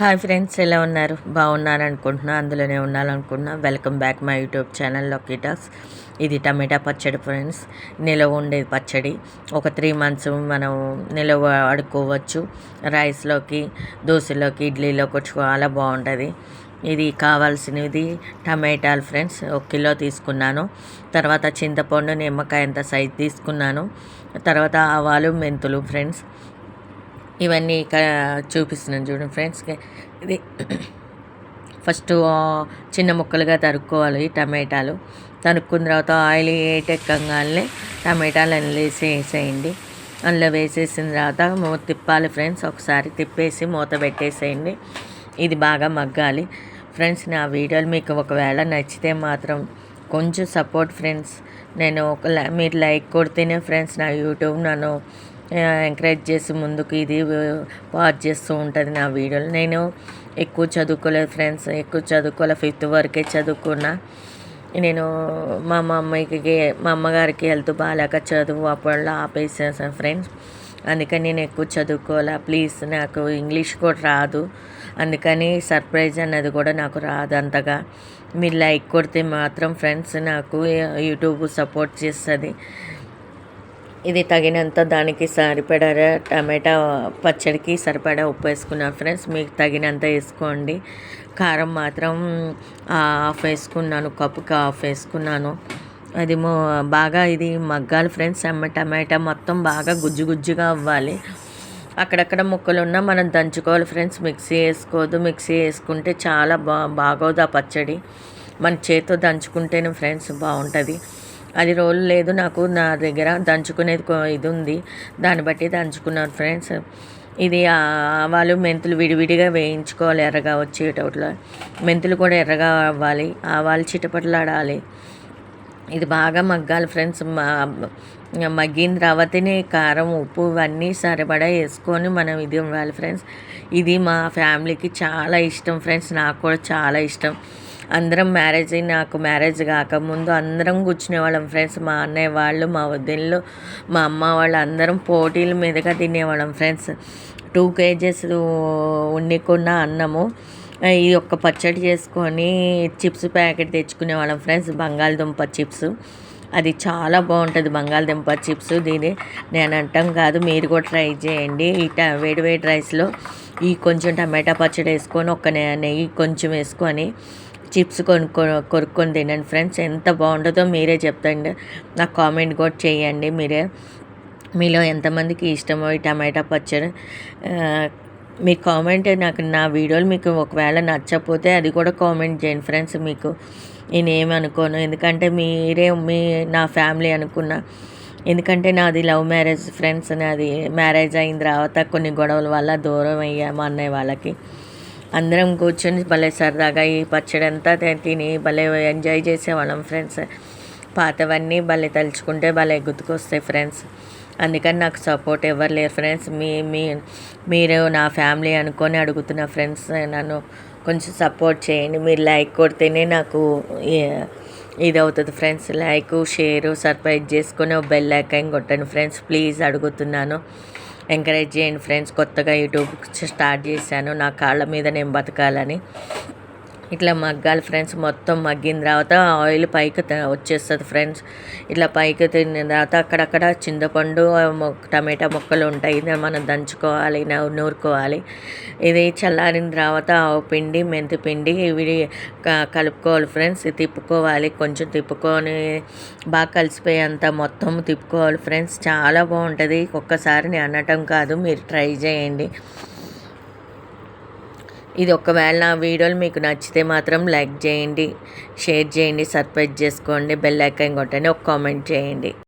Hi friends ఎలా ఉన్నారు? బాగున్నారు అనుకుంటున్నా అందులోనే ఉండాలనుకుంటున్నా. Welcome back my YouTube channel లొకిటాస్. ఇది టమాటా పచ్చడి ఫ్రెండ్స్. నిలవ ఉండేది పచ్చడి. ఒక త్రీ మంత్స్ మనం నిలవ ఆడుకోవచ్చు. రైస్లోకి దోశలోకి ఇడ్లీలోకి చాలా బాగుంటుంది. ఇది కావాల్సినది టమాటాలు ఫ్రెండ్స్. ఒక కిలో తీసుకున్నాను. తర్వాత చింతపండు నిమ్మకాయ ఎంత సైజ్ తీసుకున్నాను. తర్వాత ఆవాలు మెంతులు ఫ్రెండ్స్. ఇవన్నీ ఇక్కడ చూపిస్తున్నాను చూడండి ఫ్రెండ్స్. ఇది ఫస్ట్ చిన్న ముక్కలుగా తరుక్కోవాలి టమాటాలు. తరుక్కున్న తర్వాత ఆయిల్ ఏటెక్కగానే టమాటాలు అందులో వేసేయండి అందులో వేసేసిన తర్వాత మూత తిప్పాలి ఫ్రెండ్స్. ఒకసారి తిప్పేసి మూత పెట్టేసేయండి. ఇది బాగా మగ్గాలి. ఫ్రెండ్స్ నా వీడియోలు మీకు ఒకవేళ నచ్చితే మాత్రం కొంచెం సపోర్ట్ ఫ్రెండ్స్. నేను ఒక మీరు లైక్ కొడితేనే ఫ్రెండ్స్ నా యూట్యూబ్ నన్ను ఎంకరేజ్ చేసి ముందుకు ఇది వాచ్ చేస్తూ ఉంటుంది నా వీడియోలు. నేను ఎక్కువ చదువుకోలేదు ఫ్రెండ్స్ ఎక్కువ చదువుకోలేదు ఫిఫ్త్ వరకే చదువుకున్నా. నేను మా అమ్మాయికి మా అమ్మగారికి హెల్త్ బాగాలేక చదువు అప్పట్లో ఆపేసాను ఫ్రెండ్స్ అందుకని నేను ఎక్కువ చదువుకోవాలా ప్లీజ్ నాకు ఇంగ్లీష్ కూడా రాదు. అందుకని సర్ప్రైజ్ అన్నది కూడా నాకు రాదు అంతగా. మీరు లైక్ కొడితే మాత్రం ఫ్రెండ్స్ నాకు యూట్యూబ్ సపోర్ట్ చేస్తుంది. ఇది తగినంత దానికి సరిపడా టమాటా పచ్చడికి సరిపడా ఉప్పు వేసుకున్నాను ఫ్రెండ్స్ మీకు తగినంత వేసుకోండి. కారం మాత్రం హాఫ్ వేసుకున్నాను కప్పుకి హాఫ్ వేసుకున్నాను. అది బాగా ఇది మగ్గాలి ఫ్రెండ్స్ టమాటా మొత్తం బాగా గుజ్జు గుజ్జుగా అవ్వాలి. అక్కడక్కడ ముక్కలు ఉన్నా మనం దంచుకోవాలి ఫ్రెండ్స్ మిక్సీ వేసుకోవద్దు. మిక్సీ వేసుకుంటే చాలా బా బాగోదు ఆ పచ్చడి. మన చేతితో దంచుకుంటేనే ఫ్రెండ్స్ బాగుంటుంది. అది రోల్ లేదు నాకు నా దగ్గర దంచుకునేది ఇది ఉంది. దాన్ని బట్టి దంచుకున్నాను ఫ్రెండ్స్. ఇది ఆవాలు మెంతులు విడివిడిగా వేయించుకోవాలి ఎర్రగా వచ్చేటట్లు. మెంతులు కూడా ఎర్రగా అవ్వాలి ఆవాలు చిటపటలాడాలి. ఇది బాగా మగ్గాలి ఫ్రెండ్స్. మగ్గిన తర్వాతనే కారం ఉప్పు ఇవన్నీ సరిపడా వేసుకొని మనం ఇది ఇవ్వాలి ఫ్రెండ్స్. ఇది మా ఫ్యామిలీకి చాలా ఇష్టం ఫ్రెండ్స్. నాకు కూడా చాలా ఇష్టం. అందరం మ్యారేజ్ అయ్యి నాకు మ్యారేజ్ కాకముందు అందరం కూర్చునే వాళ్ళం ఫ్రెండ్స్ మా అన్నయ్య వాళ్ళు మా వదినలు మా అమ్మ వాళ్ళు అందరం పోటీల మీదుగా తినేవాళ్ళం. ఫ్రెండ్స్ టూ కేజెస్ వండుకున్న అన్నము ఈ యొక్క పచ్చడి చేసుకొని చిప్స్ ప్యాకెట్ తెచ్చుకునే వాళ్ళం ఫ్రెండ్స్ బంగాళదుంప చిప్స్. అది చాలా బాగుంటుంది బంగాళదుంప చిప్స్. దీని నేను అంటాం కాదు మీరు కూడా ట్రై చేయండి. ఈ వేడి వేడి రైస్లో ఈ కొంచెం టమాటా పచ్చడి వేసుకొని ఒక నెయ్యి కొంచెం వేసుకొని చిప్స్ కొనుక్కో కొనుక్కొని తినండి ఫ్రెండ్స్. ఎంత బాగుంటుందో మీరే చెప్తండి. నాకు కామెంట్ కూడా చేయండి మీరే. మీలో ఎంతమందికి ఇష్టమో ఈ టమాటా పచ్చడి. మీ కామెంట్ నాకు నా వీడియోలు మీకు ఒకవేళ నచ్చకపోతే అది కూడా కామెంట్ చేయండి ఫ్రెండ్స్ మీకు. నేను ఏమనుకోను ఎందుకంటే మీరే మీ నా ఫ్యామిలీ అనుకున్నా. ఎందుకంటే నాది లవ్ మ్యారేజ్ ఫ్రెండ్స్. నాది మ్యారేజ్ అయిన తర్వాత కొన్ని గొడవల వల్ల దూరం అయ్యా మా అన్నయ్య వాళ్ళకి. అందరం కూర్చొని భలే సరదాగా ఈ పచ్చడి అంతా తిని భలే ఎంజాయ్ చేసేవాళ్ళం ఫ్రెండ్స్. పాతవన్నీ భలే తలుచుకుంటే భలే గుర్తుకొస్తాయి ఫ్రెండ్స్. అందుకని నాకు సపోర్ట్ ఎవరు లేరు ఫ్రెండ్స్. మీ మీ మీరు నా ఫ్యామిలీ అనుకొని అడుగుతున్న ఫ్రెండ్స్ నన్ను కొంచెం సపోర్ట్ చేయండి. మీరు లైక్ కొడితేనే నాకు ఇది అవుతుంది ఫ్రెండ్స్. లైక్ షేరు సర్ప్రైజ్ చేసుకొని బెల్ ఐకాన్ కొట్టండి ఫ్రెండ్స్. ప్లీజ్ అడుగుతున్నాను. ఎంకరేజ్ చేయండి ఫ్రెండ్స్. కొత్తగా యూట్యూబ్ స్టార్ట్ చేశాను. నా కాళ్ళ మీద నేను బతకాలని. ఇట్లా మగ్గాలి ఫ్రెండ్స్. మొత్తం మగ్గిన తర్వాత ఆయిల్ పైకి వచ్చేస్తుంది ఫ్రెండ్స్. ఇట్లా పైకి తిన్న తర్వాత అక్కడక్కడ చింతపండు టమాటా ముక్కలు ఉంటాయి. మనం దంచుకోవాలి నూరుకోవాలి. ఇది చల్లారిన తర్వాత ఆవు పిండి మెంతి పిండి ఇవి కలుపుకోవాలి ఫ్రెండ్స్. తిప్పుకోవాలి కొంచెం తిప్పుకొని బాగా కలిసిపోయేంత మొత్తం తిప్పుకోవాలి ఫ్రెండ్స్. చాలా బాగుంటుంది. ఒక్కసారి నేను అనటం కాదు మీరు ట్రై చేయండి. ఇది ఒకవేళ నా వీడియోలు మీకు నచ్చితే మాత్రం లైక్ చేయండి షేర్ చేయండి సబ్స్క్రైబ్ చేసుకోండి బెల్ ఐకాన్ కొట్టండి ఒక కామెంట్ చేయండి.